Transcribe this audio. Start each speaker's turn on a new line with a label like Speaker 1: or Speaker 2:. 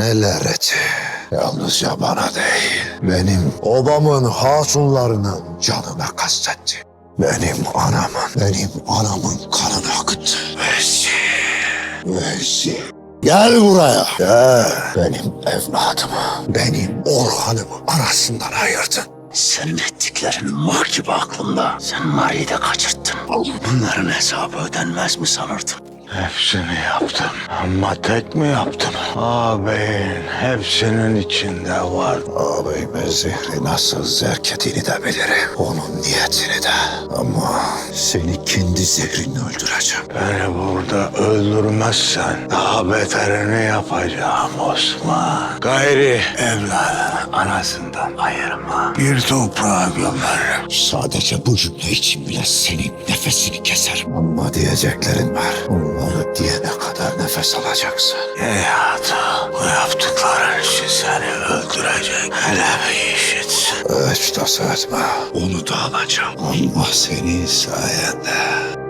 Speaker 1: neler etti. Yalnızca bana değil, benim obamın hatunlarının canına kastetti. Benim anamın, benim anamın kanını akıttı. Vezi, Vezi. Gel buraya. Gel. Benim evladımı, benim Orhan'ımı arasından ayırdın.
Speaker 2: Senin ettiklerin mah gibi aklımda. Sen Mari'yi de kaçırttın. Bunların hesabı ödenmez mi sanırdın?
Speaker 3: Hepsini yaptım. Ama tek mi yaptım? Ağabeyin hepsinin içinde var.
Speaker 1: Ağabeyimin zehri nasıl zerk ettiğini de bilirim. Onun niyetini de. Ama seni kendi zehrinle öldüreceğim.
Speaker 3: Beni burada öldürmezsen daha beterini yapacağım Osman. Gayri evladını anasından ayırma. Bir toprağa gömerim.
Speaker 1: Sadece bu cümle için bile senin nefesini keserim. Ama diyeceklerin var. Onları diyene kadar nefes alacaksın.
Speaker 3: Ey hatun, bu yaptıkların için seni öldürecek. Hele bir işitsin.
Speaker 1: Hiç tasa etme. Onu da alacağım. Ama senin sayende.